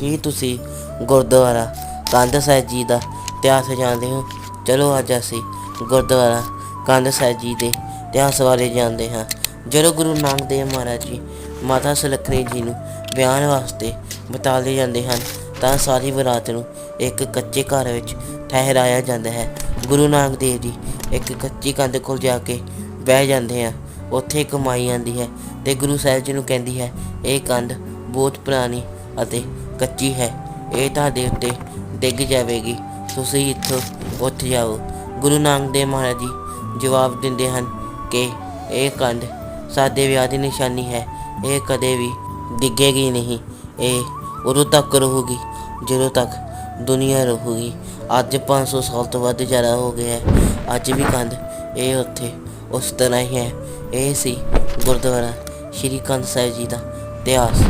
ਕੀ ਤੁਸੀਂ ਗੁਰਦੁਆਰਾ ਕੰਧ ਸਾਹਿਬ ਜੀ ਦਾ ਇਤਿਹਾਸ ਜਾਣਦੇ ਹੋ? ਚਲੋ ਅੱਜ ਅਸੀਂ ਗੁਰਦੁਆਰਾ ਕੰਧ ਸਾਹਿਬ ਜੀ ਦੇ ਇਤਿਹਾਸ ਬਾਰੇ ਜਾਣਦੇ ਹਾਂ। ਜਦੋਂ ਗੁਰੂ ਨਾਨਕ ਦੇਵ ਮਹਾਰਾਜ ਜੀ ਮਾਤਾ ਸੁਲੱਖਣੀ ਜੀ ਨੂੰ ਬਿਆਨ ਵਾਸਤੇ ਬਤਾਲੇ ਜਾਂਦੇ ਹਨ, ਤਾਂ ਸਾਰੀ ਬਰਾਤ ਨੂੰ ਇੱਕ ਕੱਚੇ ਘਰ ਵਿੱਚ ਠਹਿਰਾਇਆ ਜਾਂਦਾ ਹੈ। ਗੁਰੂ ਨਾਨਕ ਦੇਵ ਜੀ ਇੱਕ ਕੱਚੀ ਕੰਧ ਕੋਲ ਜਾ ਕੇ ਬਹਿ ਜਾਂਦੇ ਆ। ਉੱਥੇ ਕਮਾਈ ਮਾਈ ਆਂਦੀ ਹੈ ਤੇ ਗੁਰੂ ਸਾਹਿਬ ਜੀ ਨੂੰ ਕਹਿੰਦੀ ਹੈ, ਇਹ ਕੰਧ ਬਹੁਤ ਪੁਰਾਣੀ ਅਤੇ ਕੱਚੀ ਹੈ। ਇਹ ਤੁਹਾਡੇ ਉੱਤੇ ਡਿੱਗ ਜਾਵੇਗੀ। ਤੁਸੀਂ ਇੱਥੋਂ ਉੱਠ ਜਾਓ। ਗੁਰੂ ਨਾਨਕ ਦੇਵ ਮਹਾਰਾਜ ਜੀ ਜਵਾਬ ਦਿੰਦੇ ਹਨ ਕਿ ਇਹ ਕੰਧ ਸਾਡੇ ਵਿਆਹ ਦੀ ਨਿਸ਼ਾਨੀ ਹੈ। ਇਹ ਕਦੇ ਵੀ ਡਿੱਗੇਗੀ ਨਹੀਂ। ਇਹ ਉਦੋਂ ਤੱਕ ਰਹੂਗੀ, ਜਦੋਂ ਤੱਕ ਦੁਨੀਆ ਰਹੂਗੀ। ਅੱਜ 500 ਸਾਲ ਤੋਂ ਵੱਧ ਜ਼ਿਆਦਾ ਹੋ ਗਿਆ ਹੈ। ਅੱਜ ਵੀ ਕੰਧ ਇਹ ਉੱਥੇ ਉਸ ਤਰ੍ਹਾਂ ਹੀ ਹੈ। ਇਹ ਸੀ ਗੁਰਦੁਆਰਾ ਸ਼੍ਰੀ ਕੰਧ ਸਾਹਿਬ ਜੀ ਦਾ ਇਤਿਹਾਸ।